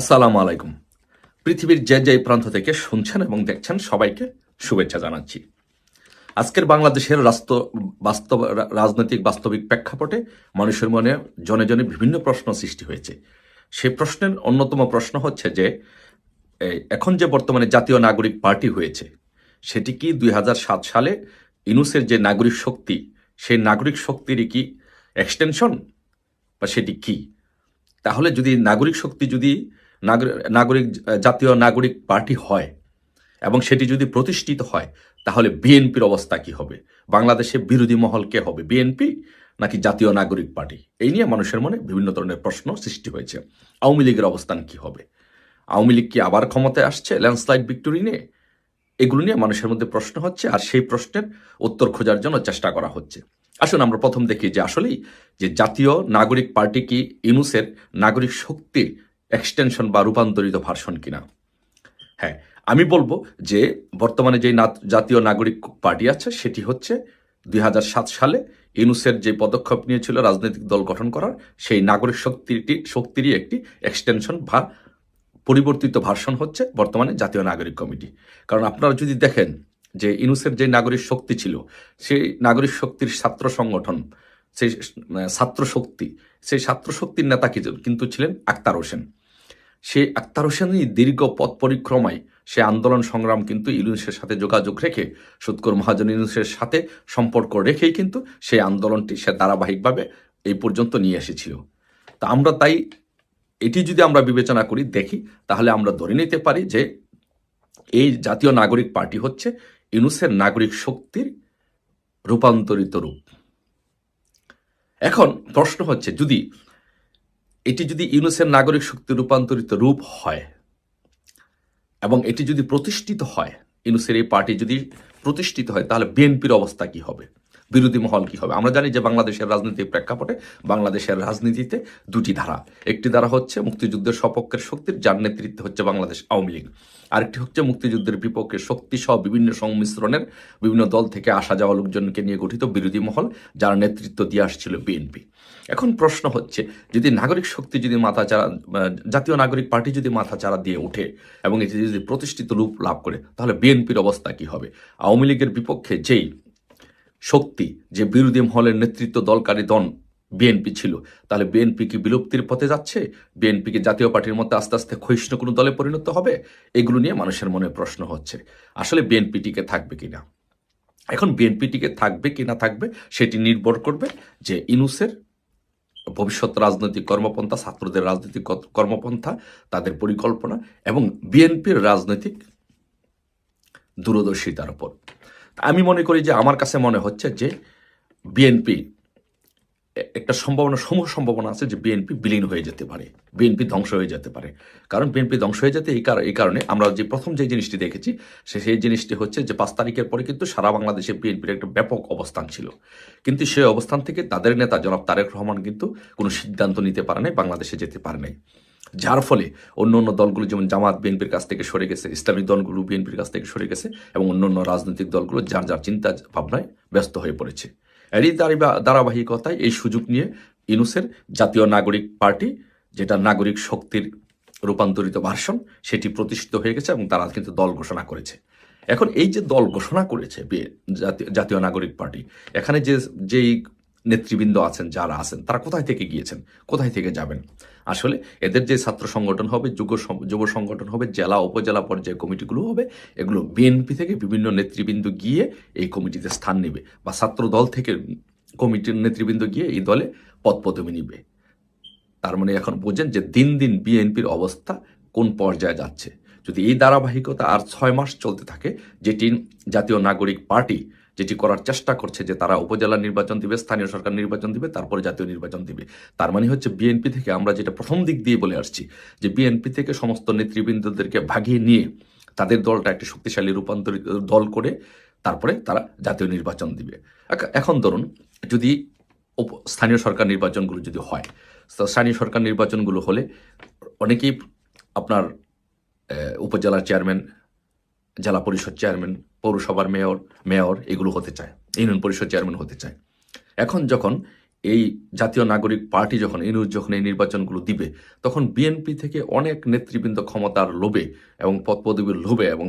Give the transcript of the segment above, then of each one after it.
আসসালামু আলাইকুম। পৃথিবীর যে যে প্রান্ত থেকে শুনছেন এবং দেখছেন, সবাইকে শুভেচ্ছা জানাচ্ছি। আজকের বাংলাদেশের রাস্ত বাস্তব, রাজনৈতিক বাস্তবিক প্রেক্ষাপটে মানুষের মনে জনে জনে বিভিন্ন প্রশ্ন সৃষ্টি হয়েছে। সেই প্রশ্নের অন্যতম প্রশ্ন হচ্ছে যে এখন যে বর্তমানে জাতীয় নাগরিক পার্টি হয়েছে, সেটি কি দুই হাজার সাত সালে ইনুসের যে নাগরিক শক্তি, সেই নাগরিক শক্তিরই কি এক্সটেনশন বা সেটি কি? তাহলে যদি নাগরিক শক্তি যদি নাগরিক, জাতীয় নাগরিক পার্টি হয় এবং সেটি যদি প্রতিষ্ঠিত হয়, তাহলে বিএনপির অবস্থা কি হবে? বাংলাদেশে বিরোধী মহল কে হবে? বিএনপি নাকি জাতীয় নাগরিক পার্টি? এই নিয়ে মানুষের মনে বিভিন্ন ধরনের প্রশ্ন সৃষ্টি হয়েছে। আওয়ামী লীগের অবস্থান কি হবে? আওয়ামী লীগ কি আবার ক্ষমতায় আসছে ল্যান্ডস্লাইড ভিক্টোরি নিয়ে? এগুলো নিয়ে মানুষের মধ্যে প্রশ্ন হচ্ছে আর সেই প্রশ্নের উত্তর খোঁজার জন্য চেষ্টা করা হচ্ছে। আসুন আমরা প্রথম দেখি যে আসলেই যে জাতীয় নাগরিক পার্টি কি ইনুসের নাগরিক শক্তির এক্সটেনশন বা রূপান্তরিত ভার্সন কিনা। হ্যাঁ আমি বলব যে বর্তমানে যে জাতীয় নাগরিক পার্টি আছে, সেটি হচ্ছে দুই হাজার সাত সালে ইনুসের যে পদক্ষেপ নিয়েছিল রাজনৈতিক দল গঠন করার, সেই নাগরিক শক্তিটি শক্তিরই একটি এক্সটেনশন বা পরিবর্তিত ভার্সন হচ্ছে বর্তমানে জাতীয় নাগরিক কমিটি। কারণ আপনারা যদি দেখেন যে ইনুসের যে নাগরিক শক্তি ছিল, সেই নাগরিক শক্তির ছাত্র সংগঠন, সেই ছাত্র শক্তি, সেই ছাত্র শক্তির নেতা কিন্তু ছিলেন আক্তার হোসেন। সেই আক্তার হোসেনই দীর্ঘ পথ পরিক্রমায় সে আন্দোলন সংগ্রাম কিন্তু ইউনুসের সাথে যোগাযোগ রেখে, সুৎকর মহাজন ইউনুসের সাথে সম্পর্ক রেখেই কিন্তু সেই আন্দোলনটি সে ধারাবাহিকভাবে এই পর্যন্ত নিয়ে এসেছিল। তা আমরা তাই এটি যদি আমরা বিবেচনা করি, দেখি, তাহলে আমরা ধরে নিতে পারি যে এই জাতীয় নাগরিক পার্টি হচ্ছে ইউনুসের নাগরিক শক্তির রূপান্তরিত রূপ। এখন প্রশ্ন হচ্ছে, যদি এটি যদি ইউনুসের নাগরিক শক্তি রূপান্তরিত রূপ হয় এবং এটি যদি প্রতিষ্ঠিত হয়, ইউনুসের এই পার্টি যদি প্রতিষ্ঠিত হয়, তাহলে বিএনপির অবস্থা কি হবে? বিরোধী মহল কি হবে? আমরা জানি যে বাংলাদেশের রাজনীতির প্রেক্ষাপটে বাংলাদেশের রাজনীতিতে দুটি ধারা। একটি ধারা হচ্ছে মুক্তিযুদ্ধের সপক্ষের শক্তির যার নেতৃত্বে হচ্ছে বাংলাদেশ আওয়ামী লীগ। আরেকটি হচ্ছে মুক্তিযুদ্ধের বিপক্ষে শক্তি সহ বিভিন্ন সংমিশ্রণের বিভিন্ন দল থেকে আসা যাওয়া লোকজনকে নিয়ে গঠিত বিরোধী মহল, যার নেতৃত্ব দিয়ে আসছিল বিএনপি। এখন প্রশ্ন হচ্ছে, যদি নাগরিক শক্তি যদি মাথা চারা জাতীয় নাগরিক পার্টি যদি মাথা চারা দিয়ে ওঠে এবং এটি যদি প্রতিষ্ঠিত রূপ লাভ করে, তাহলে বিএনপির অবস্থা কি হবে? আওয়ামী লীগের বিপক্ষে যেই শক্তি, যে বিরোধী মহলের নেতৃত্ব দলকারী দল বিএনপি ছিল, তাহলে বিএনপি কি বিলুপ্তির পথে যাচ্ছে? বিএনপি কি জাতীয় পার্টির মধ্যে আস্তে আস্তে ক্ষয়িষ্ণু কোনো দলে পরিণত হবে? এগুলো নিয়ে মানুষের মনে প্রশ্ন হচ্ছে। আসলে বিএনপি টিকে থাকবে কিনা এখন বিএনপি টিকে থাকবে কি না থাকবে, সেটি নির্ভর করবে যে ইনুসের ভবিষ্যৎ রাজনৈতিক কর্মপন্থা, ছাত্রদের রাজনৈতিক কর্মপন্থা, তাদের পরিকল্পনা এবং বিএনপির রাজনৈতিক দূরদর্শিতার উপর। আমি মনে করি যে আমার কাছে মনে হচ্ছে যে বিএনপি, একটা সম্ভাবনা, সমূহ সম্ভাবনা আছে যে বিএনপি বিলীন হয়ে যেতে পারে, বিএনপি ধ্বংস হয়ে যেতে পারে। কারণ বিএনপি ধ্বংস হয়ে যেতে এই কার- এই কারণে আমরা যে প্রথম যে জিনিসটি দেখেছি, সে, সেই জিনিসটি হচ্ছে যে পাঁচ তারিখের পরে কিন্তু সারা বাংলাদেশে বিএনপির একটা ব্যাপক অবস্থান ছিল। কিন্তু সেই অবস্থান থেকে তাদের নেতা জনাব তারেক রহমান কিন্তু কোনো সিদ্ধান্ত নিতে পারে নাই বাংলাদেশে যেতে পারে নাই যার ফলে অন্য অন্য দলগুলো, যেমন জামাত, বিএনপির কাছ থেকে সরে গেছে ইসলামিক দলগুলো বিএনপির কাছ থেকে সরে গেছে এবং অন্য অন্য রাজনৈতিক দলগুলো যার যার চিন্তা ভাবনায় ব্যস্ত হয়ে পড়েছে। এরই ধারাবাহিকতায় এই সুযোগ নিয়ে ইনুসের জাতীয় নাগরিক পার্টি, যেটা নাগরিক শক্তির রূপান্তরিত ভার্সন, সেটি প্রতিষ্ঠিত হয়ে গেছে এবং তারা কিন্তু দল ঘোষণা করেছে। এখন এই যে দল ঘোষণা করেছে জাতীয় নাগরিক পার্টি, এখানে যে, যেই নেতৃবৃন্দ আছেন, যারা আছেন, তারা কোথায় থেকে গিয়েছেন? কোথায় থেকে যাবেন? আসলে এদের যে ছাত্র সংগঠন হবে যুব যুব সংগঠন হবে, জেলা, উপজেলা পর্যায়ে কমিটিগুলো হবে, এগুলো বিএনপি থেকে বিভিন্ন নেতৃবৃন্দ গিয়ে এই কমিটিতে স্থান নেবে বা ছাত্র দল থেকে কমিটির নেতৃবৃন্দ গিয়ে এই দলে পদপদবি নিবে। তার মানে এখন বোঝেন যে দিন দিন বিএনপির অবস্থা কোন পর্যায়ে যাচ্ছে। যদি এই ধারাবাহিকতা আর ছয় মাস চলতে থাকে, যেটি জাতীয় নাগরিক পার্টি যেটি করার চেষ্টা করছে যে তারা উপজেলা নির্বাচন দিবে, স্থানীয় সরকার নির্বাচন দিবে, তারপরে জাতীয় নির্বাচন দিবে। তার মানে হচ্ছে বিএনপি থেকে আমরা যেটা প্রথম দিক দিয়ে বলে আসছি, যে বিএনপি থেকে সমস্ত নেতৃবৃন্দদেরকে ভাগিয়ে নিয়ে তাদের দলটা একটি শক্তিশালী রূপান্তরিত দল করে তারপরে তারা জাতীয় নির্বাচন দিবে। এখন ধরুন যদি স্থানীয় সরকার নির্বাচনগুলো যদি হয় স্থানীয় সরকার নির্বাচনগুলো হলে অনেকেই আপনার উপজেলার চেয়ারম্যান, জেলা পরিষদ চেয়ারম্যান পৌরসভার মেয়র মেয়র এগুলো হতে চায়, ইউনিয়ন পরিষদ চেয়ারম্যান হতে চায়। এখন যখন এই জাতীয় নাগরিক পার্টি যখন ইনুজ যখন এই নির্বাচনগুলো দিবে, তখন বিএনপি থেকে অনেক নেতৃবৃন্দ ক্ষমতার লোভে এবং পদপদবীর লোভে এবং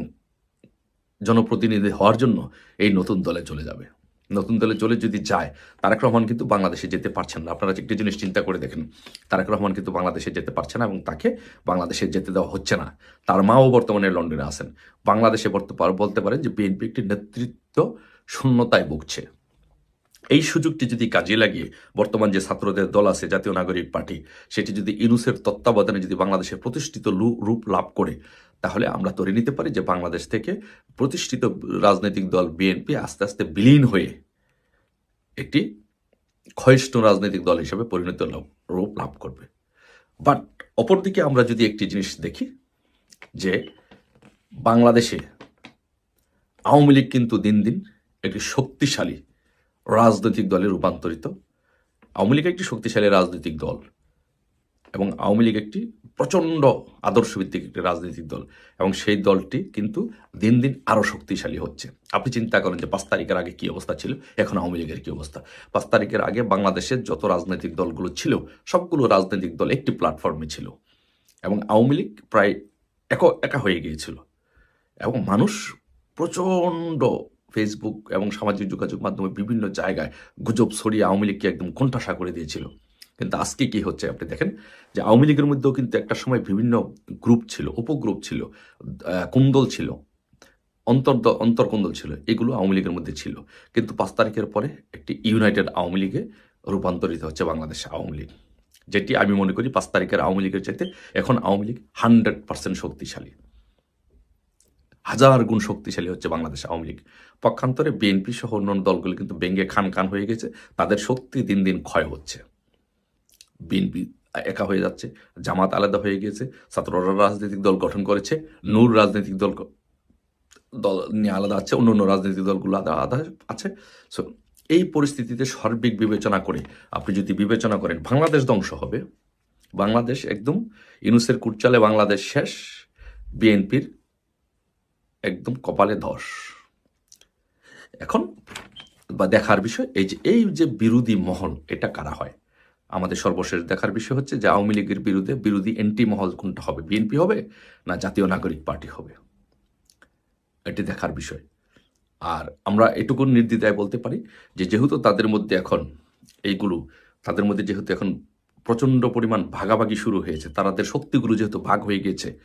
জনপ্রতিনিধি হওয়ার জন্য এই নতুন দলে চলে যাবে। নতুন দলে চলে যদি যায়, তারেক রহমান কিন্তু বাংলাদেশে যেতে পারছেন না। আপনারা একটি জিনিস চিন্তা করে দেখেন, তারেক রহমান কিন্তু বাংলাদেশে যেতে পারছে না এবং তাকে বাংলাদেশে যেতে দেওয়া হচ্ছে না। তার মাও বর্তমানে লন্ডনে আছেন। বাংলাদেশে বলতে পারেন যে বিএনপি একটি নেতৃত্ব শূন্যতায় ভুগছে। এই সুযোগটি যদি কাজে লাগিয়ে বর্তমান যে ছাত্রদের দল আছে, জাতীয় নাগরিক পার্টি, সেটি যদি ইনুসের তত্ত্বাবধানে যদি বাংলাদেশে প্রতিষ্ঠিত রূপ লাভ করে, তাহলে আমরা ধরে নিতে পারি যে বাংলাদেশ থেকে প্রতিষ্ঠিত রাজনৈতিক দল বিএনপি আস্তে আস্তে বিলীন হয়ে একটি ক্ষয়িষ্ণু রাজনৈতিক দল হিসেবে পরিণত রূপ লাভ করবে। বাট অপরদিকে আমরা যদি একটি জিনিস দেখি, যে বাংলাদেশে আওয়ামী লীগ কিন্তু দিন দিন একটি শক্তিশালী রাজনৈতিক দলে রূপান্তরিত। আওয়ামী লীগ একটি শক্তিশালী রাজনৈতিক দল এবং আওয়ামী লীগ একটি প্রচণ্ড আদর্শভিত্তিক একটি রাজনৈতিক দল এবং সেই দলটি কিন্তু দিন দিন আরও শক্তিশালী হচ্ছে। আপনি চিন্তা করেন যে পাঁচ তারিখের আগে কী অবস্থা ছিল? এখন আওয়ামী লীগের কী অবস্থা? পাঁচ তারিখের আগে বাংলাদেশের যত রাজনৈতিক দলগুলো ছিল, সবগুলো রাজনৈতিক দল একটি প্ল্যাটফর্মে ছিল এবং আওয়ামী লীগ প্রায় এক একা হয়ে গিয়েছিল এবং মানুষ প্রচণ্ড ফেসবুক এবং সামাজিক যোগাযোগ মাধ্যমে বিভিন্ন জায়গায় গুজব ছড়িয়ে আওয়ামী লীগকে একদম কোণঠাসা করে দিয়েছিল। কিন্তু আজকে কি হচ্ছে আপনি দেখেন যে আওয়ামী লীগের মধ্যেও কিন্তু একটা সময় বিভিন্ন গ্রুপ ছিল উপগ্রুপ ছিল কুন্দল ছিল অন্তর অন্তর্কুন্দল ছিল, এগুলো আওয়ামী লীগের মধ্যে ছিল। কিন্তু পাঁচ তারিখের পরে একটি ইউনাইটেড আওয়ামী লীগে রূপান্তরিত হচ্ছে বাংলাদেশ আওয়ামী লীগ, যেটি আমি মনে করি পাঁচ তারিখের আওয়ামী লীগের চাইতে এখন আওয়ামী লীগ হান্ড্রেড পার্সেন্ট শক্তিশালী। হাজার গুণ শক্তিশালী হচ্ছে বাংলাদেশ আওয়ামী লীগ। পক্ষান্তরে বিএনপি সহ অন্যান্য দলগুলো কিন্তু ব্যঙ্গে খান খান হয়ে গেছে, তাদের শক্তি দিন দিন ক্ষয় হচ্ছে। বিএনপি একা হয়ে যাচ্ছে, জামাত আলাদা হয়ে গিয়েছে, ছাত্ররা রাজনৈতিক দল গঠন করেছে, নূর রাজনৈতিক দল দল নিয়ে আলাদা আছে, অন্য অন্য রাজনৈতিক দলগুলো আলাদা আলাদা আছে। সো এই পরিস্থিতিতে সার্বিক বিবেচনা করে, আপনি যদি বিবেচনা করেন, বাংলাদেশ ধ্বংস হবে। বাংলাদেশ একদম ইনুসের কুটচালে বাংলাদেশ শেষ, বিএনপির একদম কপালে ধস। এখন বা দেখার বিষয়, এই যে এই যে বিরোধী মহল, এটা কারা হয়? আমাদের সর্বশেষ দেখার বিষয় হচ্ছে যে, আওয়ামী লীগের বিরুদ্ধে বিরোধী এন্টি মহল কোনটা হবে? বিএনপি হবে না জাতীয় নাগরিক পার্টি হবে? এটি দেখার বিষয়। আর আমরা এটুকু নির্দ্বিধায় বলতে পারি যে, যেহেতু তাদের মধ্যে এখন এইগুলো, তাদের মধ্যে যেহেতু এখন প্রচণ্ড পরিমাণ ভাগাভাগি শুরু হয়েছে তাদের শক্তিগুলো যেহেতু ভাগ হয়ে গেছে,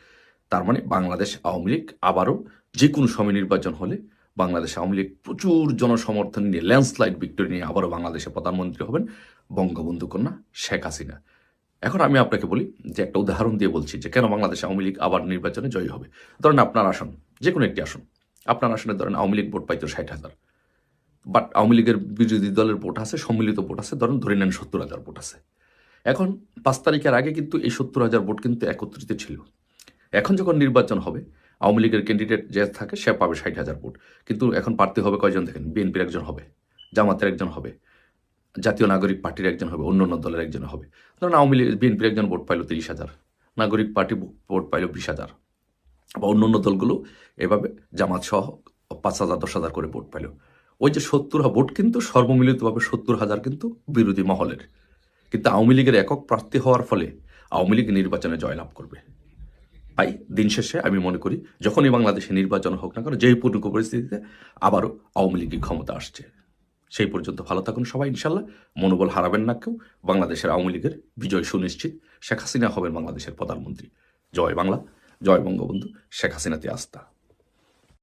তার মানে বাংলাদেশ আওয়ামী লীগ আবারও যে কোনো সময় নির্বাচন হলে বাংলাদেশ আওয়ামী লীগ প্রচুর জনসমর্থন নিয়ে ল্যান্ডস্লাইড ভিক্টোরি নিয়ে আবারও বাংলাদেশে প্রধানমন্ত্রী হবেন বঙ্গবন্ধু কন্যা শেখ হাসিনা। এখন আমি আপনাকে বলি যে একটা উদাহরণ দিয়ে বলছি যে কেন বাংলাদেশ আওয়ামী লীগ আবার নির্বাচনে জয়ী হবে। ধরেন আপনার আসন যে কোনো একটি আসন। আপনার আসনে ধরেন আওয়ামী লীগ ভোট পাইতো ষাট হাজার। বাট আওয়ামী লীগের বিরোধী দলের ভোট আছে, সম্মিলিত ভোট আছে, ধরেন ধরে নেন সত্তর হাজার ভোট আছে। এখন পাঁচ তারিখের আগে কিন্তু এই সত্তর হাজার ভোট কিন্তু একত্রিত ছিল। এখন যখন নির্বাচন হবে আওয়ামী লীগের ক্যান্ডিডেট যে থাকে, সে পাবে ষাট হাজার ভোট। কিন্তু এখন প্রার্থী হবে কয়জন দেখেন? বিএনপির একজন হবে, জামাতের একজন হবে, জাতীয় নাগরিক পার্টির একজন হবে অন্য অন্য দলের একজন হবে। ধরুন আওয়ামী লীগ বিএনপির একজন ভোট পাইলো তিরিশ হাজার, নাগরিক পার্টি ভোট পাইলো বিশ হাজার। বা অন্য অন্য দলগুলো এভাবে জামাত সহ পাঁচ হাজার, দশ হাজার করে ভোট পাইলো। ওই যে সত্তর ভোট কিন্তু সর্বমিলিতভাবে সত্তর হাজার কিন্তু বিরোধী মহলের। কিন্তু আওয়ামী লীগের একক প্রার্থী হওয়ার ফলে আওয়ামী লীগ নির্বাচনে জয়লাভ করবে। তাই দিন শেষে আমি মনে করি, যখনই বাংলাদেশে নির্বাচন হোক না কেন, যেই পূর্ণ পরিস্থিতিতে আবারও আওয়ামী লীগের ক্ষমতা আসছে। সেই পর্যন্ত ভালো থাকুন সবাই, ইনশাল্লাহ। মনোবল হারাবেন না কেউ। বাংলাদেশের আওয়ামী লীগের বিজয় সুনিশ্চিত। শেখ হাসিনা হবেন বাংলাদেশের প্রধানমন্ত্রী। জয় বাংলা, জয় বঙ্গবন্ধু। শেখ হাসিনাতে আস্থা।